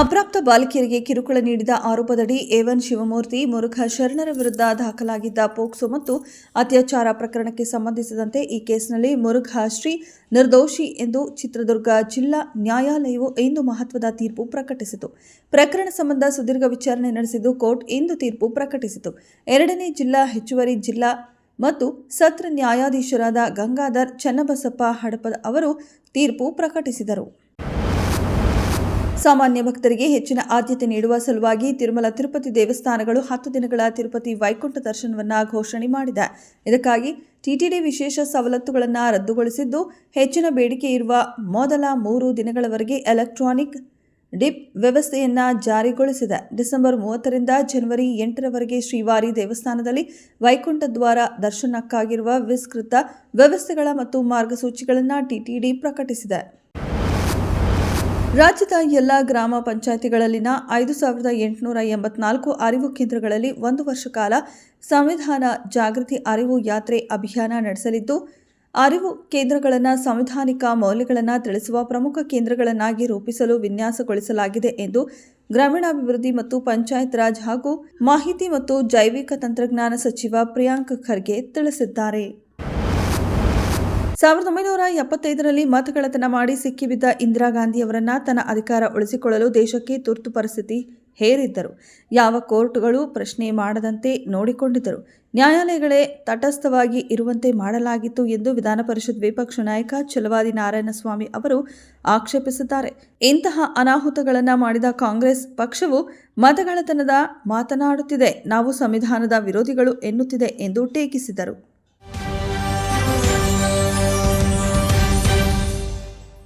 ಅಪ್ರಾಪ್ತ ಬಾಲಕಿಯರಿಗೆ ಕಿರುಕುಳ ನೀಡಿದ ಆರೋಪದಡಿ ಎವನ್ ಶಿವಮೂರ್ತಿ ಮುರುಘಾ ಶರಣರ ವಿರುದ್ಧ ದಾಖಲಾಗಿದ್ದ ಪೋಕ್ಸೋ ಮತ್ತು ಅತ್ಯಾಚಾರ ಪ್ರಕರಣಕ್ಕೆ ಸಂಬಂಧಿಸಿದಂತೆ ಈ ಕೇಸ್ನಲ್ಲಿ ಮುರುಘಾ ಶ್ರೀ ನಿರ್ದೋಷಿ ಎಂದು ಚಿತ್ರದುರ್ಗ ಜಿಲ್ಲಾ ನ್ಯಾಯಾಲಯವು ಇಂದು ಮಹತ್ವದ ತೀರ್ಪು ಪ್ರಕಟಿಸಿತು. ಪ್ರಕರಣ ಸಂಬಂಧ ಸುದೀರ್ಘ ವಿಚಾರಣೆ ನಡೆಸಿದ್ದು ಕೋರ್ಟ್ ಇಂದು ತೀರ್ಪು ಪ್ರಕಟಿಸಿತು. ಎರಡನೇ ಜಿಲ್ಲಾ ಹೆಚ್ಚುವರಿ ಜಿಲ್ಲಾ ಮತ್ತು ಸತ್ರ ನ್ಯಾಯಾಧೀಶರಾದ ಗಂಗಾಧರ್ ಚನ್ನಬಸಪ್ಪ ಹಡಪದ ಅವರು ತೀರ್ಪು ಪ್ರಕಟಿಸಿದರು. ಸಾಮಾನ್ಯ ಭಕ್ತರಿಗೆ ಹೆಚ್ಚಿನ ಆದ್ಯತೆ ನೀಡುವ ಸಲುವಾಗಿ ತಿರುಮಲ ತಿರುಪತಿ ದೇವಸ್ಥಾನಗಳು ಹತ್ತು ದಿನಗಳ ತಿರುಪತಿ ವೈಕುಂಠ ದರ್ಶನವನ್ನು ಘೋಷಣೆ ಮಾಡಿದೆ. ಇದಕ್ಕಾಗಿ ಟಿಟಿಡಿ ವಿಶೇಷ ಸವಲತ್ತುಗಳನ್ನು ರದ್ದುಗೊಳಿಸಿದ್ದು, ಹೆಚ್ಚಿನ ಬೇಡಿಕೆ ಇರುವ ಮೊದಲ ಮೂರು ದಿನಗಳವರೆಗೆ ಎಲೆಕ್ಟ್ರಾನಿಕ್ ಡಿಪ್ ವ್ಯವಸ್ಥೆಯನ್ನು ಜಾರಿಗೊಳಿಸಿದೆ. ಡಿಸೆಂಬರ್ ಮೂವತ್ತರಿಂದ ಜನವರಿ ಎಂಟರವರೆಗೆ ಶ್ರೀವಾರಿ ದೇವಸ್ಥಾನದಲ್ಲಿ ವೈಕುಂಠ ದ್ವಾರ ದರ್ಶನಕ್ಕಾಗಿರುವ ವಿಸ್ತೃತ ವ್ಯವಸ್ಥೆಗಳ ಮತ್ತು ಮಾರ್ಗಸೂಚಿಗಳನ್ನು ಟಿಟಿಡಿ ಪ್ರಕಟಿಸಿದೆ. ರಾಜ್ಯದ ಎಲ್ಲ ಗ್ರಾಮ ಪಂಚಾಯಿತಿಗಳಲ್ಲಿನ ಐದು ಸಾವಿರದ ಎಂಟುನೂರ ಎಂಬತ್ನಾಲ್ಕು ಅರಿವು ಕೇಂದ್ರಗಳಲ್ಲಿ ಒಂದು ವರ್ಷ ಕಾಲ ಸಂವಿಧಾನ ಜಾಗೃತಿ ಅರಿವು ಯಾತ್ರೆ ಅಭಿಯಾನ ನಡೆಸಲಿದ್ದು, ಅರಿವು ಕೇಂದ್ರಗಳನ್ನು ಸಂವಿಧಾನಿಕ ಮೌಲ್ಯಗಳನ್ನು ತಿಳಿಸುವ ಪ್ರಮುಖ ಕೇಂದ್ರಗಳನ್ನಾಗಿ ರೂಪಿಸಲು ವಿನ್ಯಾಸಗೊಳಿಸಲಾಗಿದೆ ಎಂದು ಗ್ರಾಮೀಣಾಭಿವೃದ್ಧಿ ಮತ್ತು ಪಂಚಾಯತ್ ರಾಜ್ ಹಾಗೂ ಮಾಹಿತಿ ಮತ್ತು ಜೈವಿಕ ತಂತ್ರಜ್ಞಾನ ಸಚಿವ ಪ್ರಿಯಾಂಕ್ ಖರ್ಗೆ ತಿಳಿಸಿದ್ದಾರೆ. ಸಾವಿರದ ಒಂಬೈನೂರ ಎಪ್ಪತ್ತೈದರಲ್ಲಿ ಮತಗಳತನ ಮಾಡಿ ಸಿಕ್ಕಿಬಿದ್ದ ಇಂದಿರಾ ತನ್ನ ಅಧಿಕಾರ ಉಳಿಸಿಕೊಳ್ಳಲು ದೇಶಕ್ಕೆ ತುರ್ತು ಪರಿಸ್ಥಿತಿ ಹೇರಿದ್ದರು. ಯಾವ ಕೋರ್ಟ್ಗಳು ಪ್ರಶ್ನೆ ಮಾಡದಂತೆ ನೋಡಿಕೊಂಡಿದ್ದರು. ನ್ಯಾಯಾಲಯಗಳೇ ತಟಸ್ಥವಾಗಿ ಇರುವಂತೆ ಮಾಡಲಾಗಿತ್ತು ಎಂದು ವಿಧಾನ ಪರಿಷತ್ ವಿಪಕ್ಷ ನಾಯಕ ಚಲವಾದಿ ನಾರಾಯಣಸ್ವಾಮಿ ಅವರು ಆಕ್ಷೇಪಿಸಿದ್ದಾರೆ. ಇಂತಹ ಅನಾಹುತಗಳನ್ನು ಮಾಡಿದ ಕಾಂಗ್ರೆಸ್ ಪಕ್ಷವು ಮತಗಳತನದ ಮಾತನಾಡುತ್ತಿದೆ, ನಾವು ಸಂವಿಧಾನದ ವಿರೋಧಿಗಳು ಎನ್ನುತ್ತಿದೆ ಎಂದು ಟೀಕಿಸಿದರು.